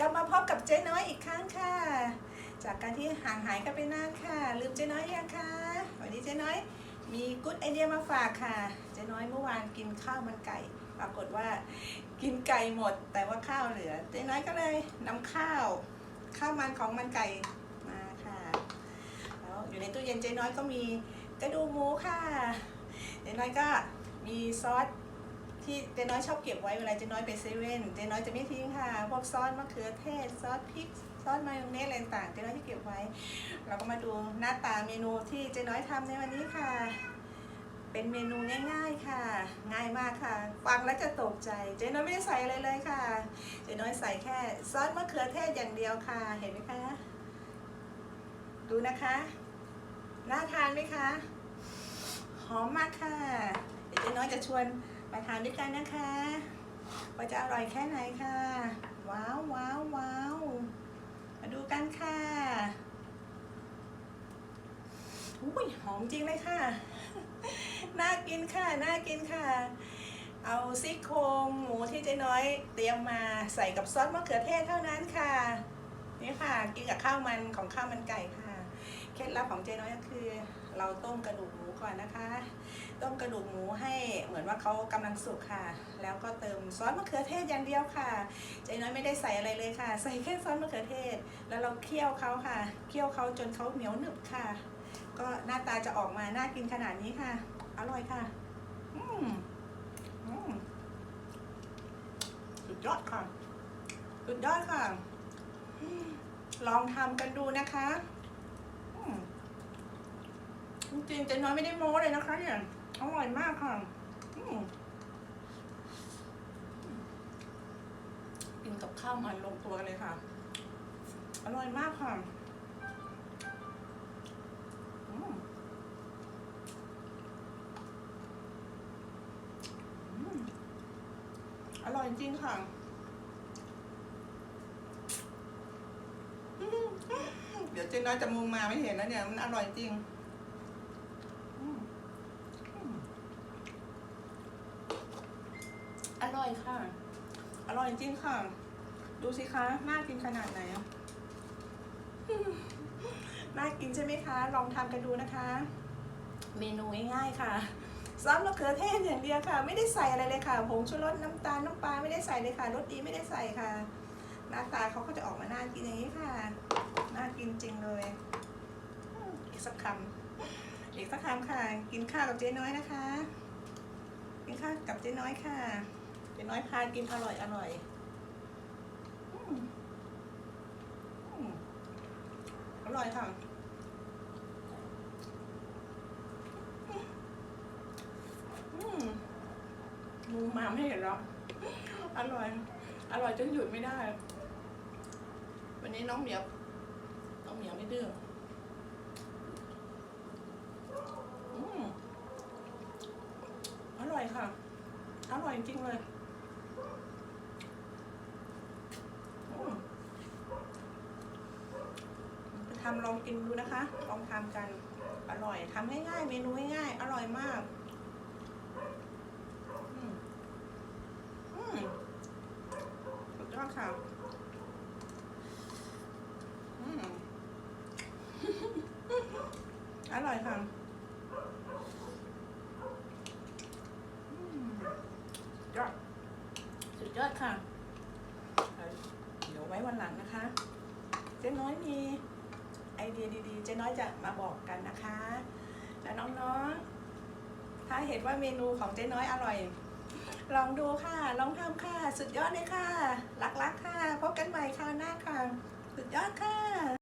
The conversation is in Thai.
กลับมาพบกับเจ๊น้อยอีกครั้งค่ะ จากการที่ห่างหายกันไปนานค่ะ ลืมเจ๊น้อยยังคะวันนี้เจ๊น้อยมีกุ๊ดไอเดียมาฝากค่ะ เจ๊น้อยเมื่อวานกินข้าวมันไก่ ปรากฏว่ากินไก่หมดแต่ว่าข้าวเหลือ เจ๊น้อยก็เลยนำข้าวข้าวมันของมันไก่มาค่ะแล้วอยู่ในตู้เย็นเจ๊น้อยก็มีกระดูกหมูค่ะ เจ๊น้อยก็มีซอส ที่เจ๊น้อยชอบเก็บไว้เวลาเจ๊น้อยไปเซเว่นเจ๊น้อยจะไม่ทิ้งค่ะ พวกซอสมะเขือเทศซอสพริกซอสมายองเนสอะไรต่างเจ๊น้อยที่เก็บไว้ เราก็มาดูหน้าตาเมนูที่เจ๊น้อยทำในวันนี้ค่ะ เป็นเมนูง่ายๆค่ะ ง่ายมากค่ะ ฟังแล้วจะตกใจ เจ๊น้อยไม่ได้ใส่อะไรเลยค่ะ เจ๊น้อยใส่แค่ซอสมะเขือเทศอย่างเดียวค่ะ เห็นไหมคะ ดูนะคะ น่าทานไหมคะ หอมมากค่ะ เดี๋ยวเจ๊น้อยจะชวน มาทานด้วยกันนะคะว่าจะอร่อยแค่ไหนค่ะ ว้าวว้าวว้าวมาดูกันค่ะอุ้ยหอมจริงเลยค่ะ น่ากินค่ะ น่ากินค่ะ เอาซี่โครงหมูที่เจ๊น้อย เตรียมมาใส่กับซอสมะเขือเทศเท่านั้นค่ะ นี่ค่ะ กินกับข้าวมันของข้าวมันไก่ค่ะ เคล็ดลับของเจ๊น้อยก็คือ เราต้มกระดูกหมูก่อนนะคะ ต้มกระดูกหมูให้เหมือนว่าเขากำลังสุกค่ะ แล้วก็เติมซอสมะเขือเทศอย่างเดียวค่ะ เจ๊น้อยไม่ได้ใส่อะไรเลยค่ะ ใส่แค่ซอสมะเขือเทศ แล้วเราเคี่ยวเขาค่ะ เคี่ยวเขาจนเขาเหนียวหนึบค่ะ ก็หน้าตาจะออกมาน่ากินขนาดนี้ค่ะ อร่อยค่ะ อืมอืมสุดยอดค่ะ สุดยอดค่ะ ลองทำกันดูนะคะ จริงๆเจ๊น้อยไม่ได้โม้เลยนะคะ เนี่ย อร่อยมากค่ะอินกับข้าวมันลงตัวเลยค่ะ อร่อยมากค่ะอร่อยจริงค่ะ เดี๋ยวเจ๊น้อยจะมุงมาไม่เห็นแล้วเนี่ย มันอร่อยจริงอืมอืมอร่อยค่ะ อร่อยจริงค่ะ ดูสิคะน่ากินขนาดไหนอะอืมน่ากินใช่ไหมคะ ลองทำกันดูนะคะ เมนูง่ายๆค่ะซอสมะเขือเทศอย่างเดียวค่ะ ไม่ได้ใส่อะไรเลยค่ะผงชูรสน้ำตาลน้ำปลาไม่ได้ใส่เลยค่ะรสดีไม่ได้ใส่ค่ะ หน้าตาเขาก็จะออกมาน่ากินอย่างนี้ค่ะ น่ากินจริงเลย อีกสักคำอีกสักคำค่ะ กินข้าวกับเจ๊น้อยนะคะ กินข้าวกับเจ๊น้อยค่ะ เจ๊น้อยพากินอร่อยอร่อยอร่อยค่ะมูมาไม่เห็นหรอ อร่อย อร่อยจนหยุดไม่ได้ วันนี้น้องเหมียว น้องเหมียวไม่ดื้ออืมอร่อยค่ะ อร่อยจริงเลยไปทำลองกินดูนะคะ ลองทำกัน อร่อยทำง่ายๆ เมนูง่ายๆ อร่อยมาก อืมอืมสุดยอดค่ะ อืม อ ร่อยค่ะอืมสุดยอดสุดยอดค่ะ เดี๋ยวไว้วันหลังนะคะ เจ๊น้อยมีไอเดียดีๆ เจ๊น้อยจะมาบอกกันนะคะ แล้วน้องๆ ถ้าเห็นว่าเมนูของเจ๊น้อยอร่อย ลองดูค่ะ ลองทำค่ะ สุดยอดเลยค่ะ รักๆค่ะ พบกันใหม่คราวหน้าค่ะ สุดยอดค่ะ